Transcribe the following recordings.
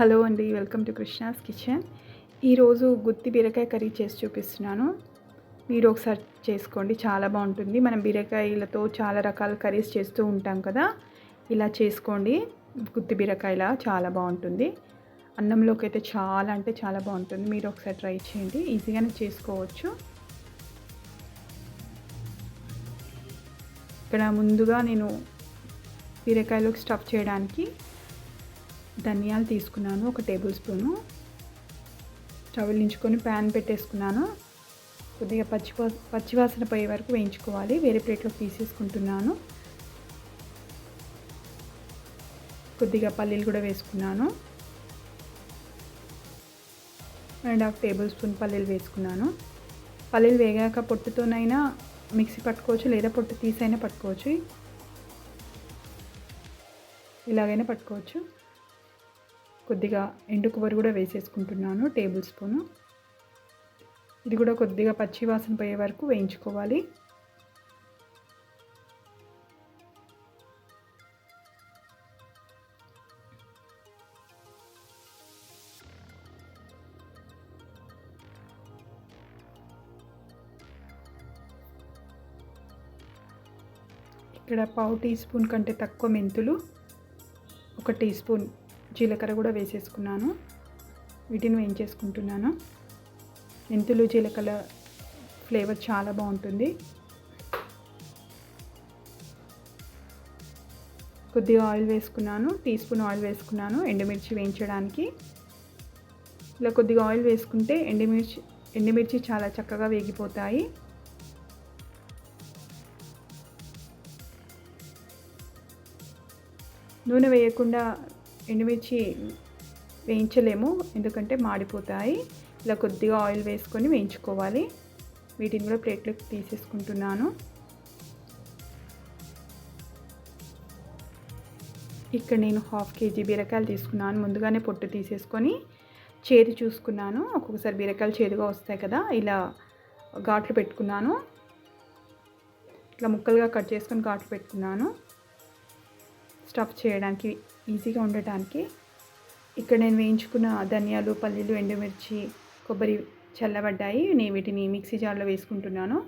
Hello అండి welcome to Krishna's kitchen. ఈరోజు గుత్తి బీరకాయ కర్రీ చేసి చూపిస్తున్నాను. మీరు ఒకసారి చేసుకోండి చాలా బాగుంటుంది. మనం బీరకాయలతో చాలా రకాల కర్రీస్ చేస్తూ ఉంటాం కదా ఇలా చేసుకోండి. గుత్తి బీరకాయలా చాలా బాగుంటుంది. అన్నంలోకి అయితే చాలా అంటే చాలా బాగుంటుంది. మీరు ఒకసారి ట్రై చేయండి ఈజీగానే చేసుకోవచ్చు. ఇక్కడ ముందుగా నేను బీరకాయలోకి స్టఫ్ చేయడానికి ధనియాలు తీసుకున్నాను ఒక టేబుల్ స్పూను. స్టవ్ ప్యాన్ పెట్టేసుకున్నాను. కొద్దిగా పచ్చి పచ్చివాసన పోయే వరకు వేయించుకోవాలి. వేరే ప్లేట్లో తీసేసుకుంటున్నాను. కొద్దిగా పల్లీలు కూడా వేసుకున్నాను. అండ్ హాఫ్ టేబుల్ స్పూన్ పల్లీలు వేసుకున్నాను. పల్లీలు వేగాక పొట్టుతోనైనా మిక్సీ పట్టుకోవచ్చు లేదా పొట్టు తీసైనా పట్టుకోవచ్చు. ఇలాగైనా పట్టుకోవచ్చు. కొద్దిగా ఎండు కొబ్బరి కూడా వేసేసుకుంటున్నాను టేబుల్ స్పూను. ఇది కూడా కొద్దిగా పచ్చి వాసన పోయే వరకు వేయించుకోవాలి. ఇక్కడ పావు టీ స్పూన్ కంటే తక్కువ మెంతులు ఒక టీ స్పూన్ జీలకర్ర కూడా వేసేసుకున్నాను. వీటిని వేయించేసుకుంటున్నాను మెంతులు జీలకర్ర ఫ్లేవర్ చాలా బాగుంటుంది. కొద్దిగా ఆయిల్ వేసుకున్నాను టీ స్పూన్ ఆయిల్ వేసుకున్నాను ఎండుమిర్చి వేయించడానికి. ఇలా కొద్దిగా ఆయిల్ వేసుకుంటే ఎండుమిర్చి ఎండుమిర్చి చాలా చక్కగా వేగిపోతాయి. నూనె వేయకుండా ఎండుమిర్చి వేయించలేము ఎందుకంటే మాడిపోతాయి. ఇలా కొద్దిగా ఆయిల్ వేసుకొని వేయించుకోవాలి. వీటిని కూడా ప్లేట్లోకి తీసేసుకుంటున్నాను. ఇక్కడ నేను హాఫ్ కేజీ బీరకాయలు తీసుకున్నాను. ముందుగానే పొట్టు తీసేసుకొని చేదు చూసుకున్నాను. ఒక్కొక్కసారి బీరకాయలు చేదుగా వస్తాయి కదా ఇలా ఘాట్లు పెట్టుకున్నాను. ఇట్లా ముక్కలుగా కట్ చేసుకొని ఘాట్లు పెట్టుకున్నాను. స్టఫ్ చేయడానికి ఈజీగా ఉండటానికి ఇక్కడ నేను వేయించుకున్న ధనియాలు పల్లీలు ఎండుమిర్చి కొబ్బరి చల్లబడ్డాయి. నేను వీటిని మిక్సీ జార్లో వేసుకుంటున్నాను.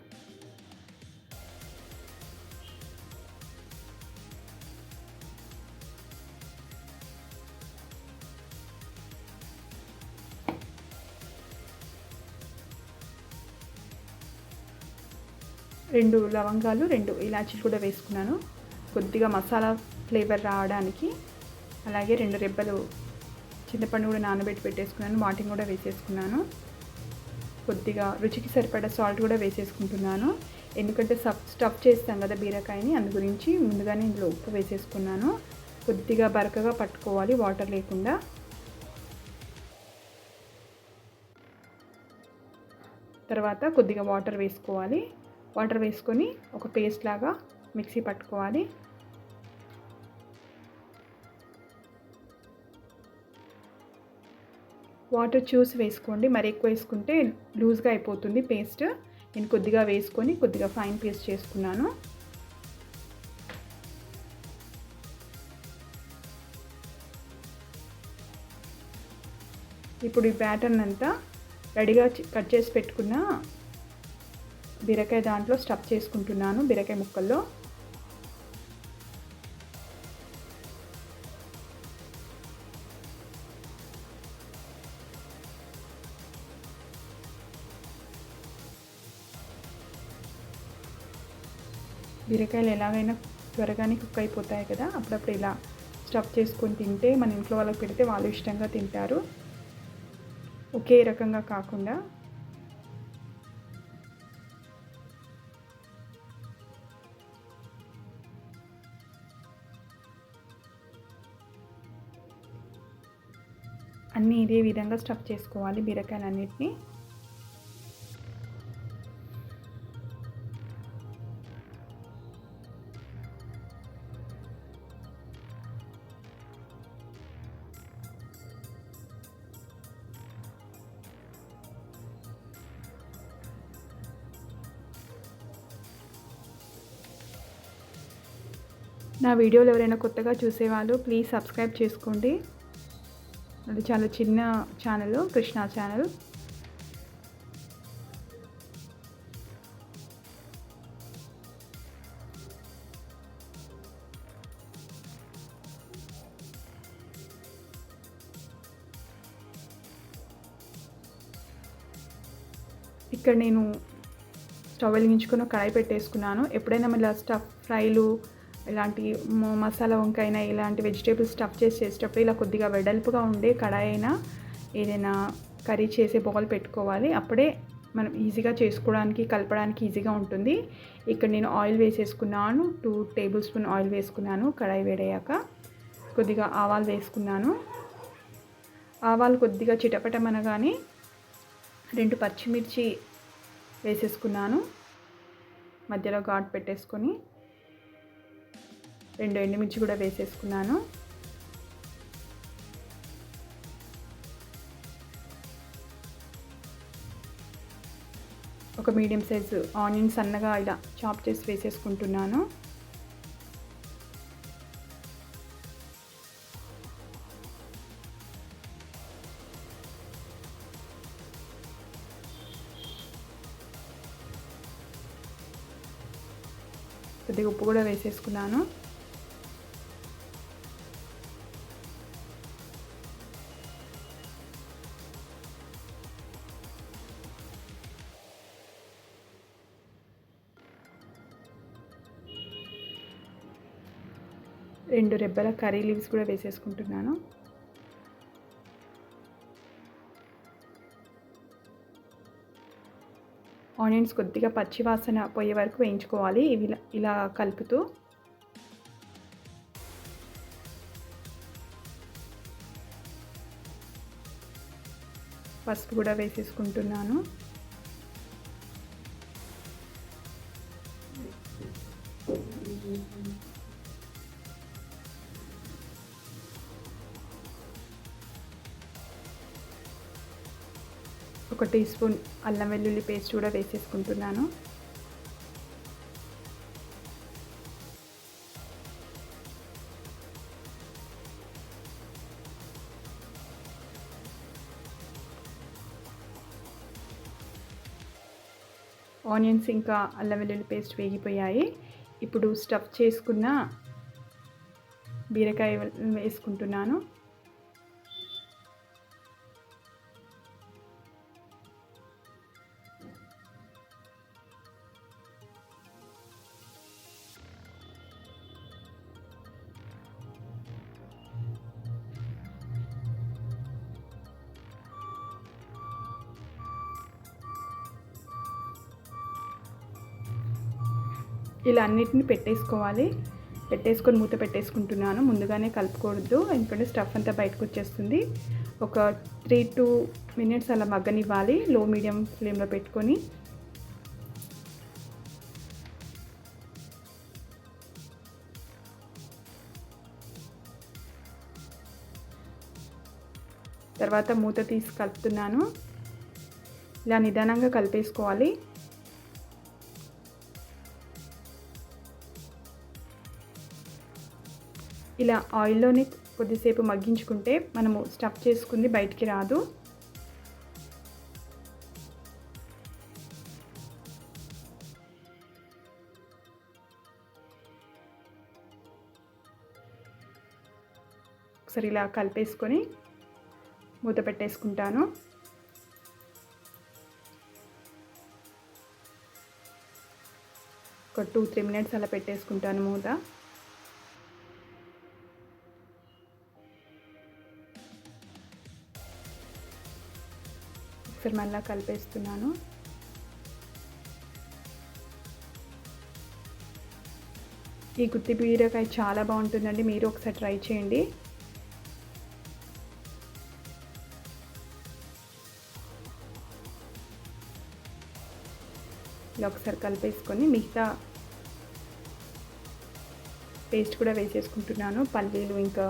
రెండు లవంగాలు రెండు ఇలాచీలు కూడా వేసుకున్నాను. కొద్దిగా మసాలా ఫ్లేవర్ రావడానికి అలాగే రెండు రెబ్బలు చింతపండు కూడా నానబెట్టి పెట్టేసుకున్నాను. వాటిని కూడా వేసేసుకున్నాను. కొద్దిగా రుచికి సరిపడా సాల్ట్ కూడా వేసేసుకుంటున్నాను. ఎందుకంటే సఫ్ స్టఫ్ చేస్తాం కదా బీరకాయని అందు గురించి ముందుగానే ఇందులో ఉప్పు వేసేసుకున్నాను. కొద్దిగా బరకగా పట్టుకోవాలి వాటర్ లేకుండా. తర్వాత కొద్దిగా వాటర్ వేసుకోవాలి. వాటర్ వేసుకొని ఒక పేస్ట్ లాగా మిక్సీ పట్టుకోవాలి. వాటర్ చూసి వేసుకోండి. మరి ఎక్కువ వేసుకుంటే లూజ్గా అయిపోతుంది పేస్ట్. నేను కొద్దిగా వేసుకొని కొద్దిగా ఫైన్ పేస్ట్ చేసుకున్నాను. ఇప్పుడు ఈ బ్యాటర్న్ అంతా రెడీగా కట్ చేసి పెట్టుకున్న బీరకాయ దాంట్లో స్టఫ్ చేసుకుంటున్నాను బీరకాయ ముక్కల్లో. బీరకాయలు ఎలాగైనా త్వరగానే కుక్ అయిపోతాయి కదా అప్పుడప్పుడు ఇలా స్టఫ్ చేసుకొని తింటే మన ఇంట్లో వాళ్ళకి పెడితే వాళ్ళు ఇష్టంగా తింటారు. ఒకే రకంగా కాకుండా అన్నీ ఇదే విధంగా స్టఫ్ చేసుకోవాలి బీరకాయలన్నిటిని. నా వీడియోలు ఎవరైనా కొత్తగా చూసేవాళ్ళు ప్లీజ్ సబ్స్క్రైబ్ చేసుకోండి. అది చాలా చిన్న ఛానల్ కృష్ణ ఛానల్ ఇక్కడ నేను స్టవ్ వెలిగించుకుని కడాయి పెట్టేసుకున్నాను. ఎప్పుడైనా మళ్ళీ స్టఫ్ ఫ్రైలు ఇలాంటి మ- మసాలా వంకాయన ఇలాంటి వెజిటేబుల్ స్టఫ్ చేసి చేసేటప్పుడు ఇలా కొద్దిగా వెడల్పుగా ఉండే కడాయి అయినా ఏదైనా కర్రీ చేసే బౌల్ పెట్టుకోవాలి. అప్పుడే మనం ఈజీగా చేసుకోవడానికి కలపడానికి ఈజీగా ఉంటుంది. ఇక్కడ నేను ఆయిల్ వేసేసుకున్నాను. టూ టేబుల్ స్పూన్ ఆయిల్ వేసుకున్నాను కడాయి వేడయ్యాక. కొద్దిగా ఆవాలు వేసుకున్నాను. ఆవాలు కొద్దిగా చిటపటమనగానే రెండు పచ్చిమిర్చి వేసేసుకున్నాను. మధ్యలో ఘాట్ పెట్టేసుకొని రెండు ఎండుమిర్చి కూడా వేసేసుకున్నాను. ఒక మీడియం సైజు ఆనియన్ సన్నగా ఇలా చాప్ చేసి వేసేసుకుంటున్నాను. కొద్దిగా ఉప్పు కూడా వేసేసుకున్నాను. రెండు రెబ్బల కర్రీ లీవ్స్ కూడా వేసేసుకుంటున్నాను. ఆనియన్స్ కొద్దిగా పచ్చి వాసన పోయే వరకు వేయించుకోవాలి. ఇవి ఇలా- ఇలా కలుపుతూ. పసుపు కూడా వేసేసుకుంటున్నాను. ఒక టీ స్పూన్ అల్లం వెల్లుల్లి పేస్ట్ కూడా వేసేసుకుంటున్నాను. ఆనియన్స్ ఇంకా అల్లం వెల్లుల్లి పేస్ట్ వేగిపోయాయి. ఇప్పుడు స్టఫ్ చేసుకున్న బీరకాయ వేసుకుంటున్నాను. ఇలా అన్నిటిని పెట్టేసుకోవాలి. పెట్టేసుకొని మూత పెట్టేసుకుంటున్నాను. ముందుగానే కలుపుకూడదు ఎందుకంటే స్టఫ్ అంతా బయటకు వచ్చేస్తుంది. ఒక త్రీ టూ మినిట్స్ అలా మగ్గనివ్వాలి. లో మీడియం ఫ్లేమ్లో పెట్టుకొని. తర్వాత మూత తీసి కలుపుతున్నాను. ఇలా నిదానంగా కలిపేసుకోవాలి. ఇలా ఆయిల్లోనే కొద్దిసేపు మగ్గించుకుంటే మనము స్టఫ్ చేసుకుంది బయటికి రాదు. ఒకసారి ఇలా కలిపేసుకొని మూత పెట్టేసుకుంటాను. ఒక టూ త్రీ మినిట్స్ అలా పెట్టేసుకుంటాను మూత. ఒకసారి మళ్ళీ కలిపేస్తున్నాను. ఈ గుత్తి బీరకాయ చాలా బాగుంటుందండి మీరు ఒకసారి ట్రై చేయండి. ఇలా ఒకసారి కలిపేసుకొని మిగతా పేస్ట్ కూడా వేసేసుకుంటున్నాను. పల్లీలు ఇంకా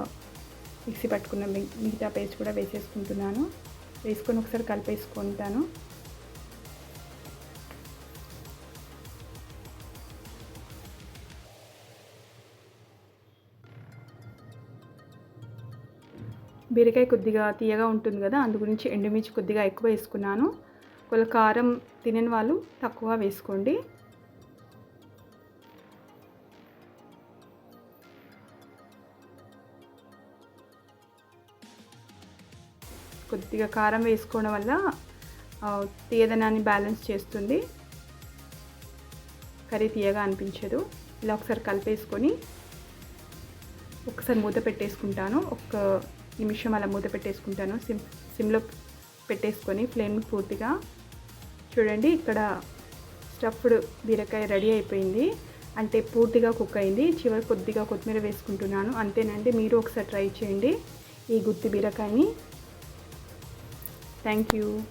మిక్సీ పట్టుకున్న మిగతా పేస్ట్ కూడా వేసేసుకుంటున్నాను. వేసుకొని ఒకసారి కలిపేసుకుంటాను. బీరకాయ కొద్దిగా తీయగా ఉంటుంది కదా అందు గురించి ఎండుమిర్చి కొద్దిగా ఎక్కువ వేసుకున్నాను. ఒకవేళ కారం తినని వాళ్ళు తక్కువ వేసుకోండి. కొద్దిగా కారం వేసుకోవడం వల్ల తీయదనాన్ని బ్యాలెన్స్ చేస్తుంది. కర్రీ తీయగా అనిపించదు. ఇలా ఒకసారి కలిపేసుకొని ఒకసారి మూత పెట్టేసుకుంటాను. ఒక నిమిషం అలా మూత పెట్టేసుకుంటాను. సిమ్ సిమ్లో పెట్టేసుకొని ఫ్లేమ్ పూర్తిగా చూడండి ఇక్కడ స్టఫ్డ్ బీరకాయ రెడీ అయిపోయింది. అంటే పూర్తిగా కుక్ అయింది. చివరి కొద్దిగా కొత్తిమీర వేసుకుంటున్నాను. అంతేనండి మీరు ఒకసారి ట్రై చేయండి ఈ గుత్తి బీరకాయని. Thank you.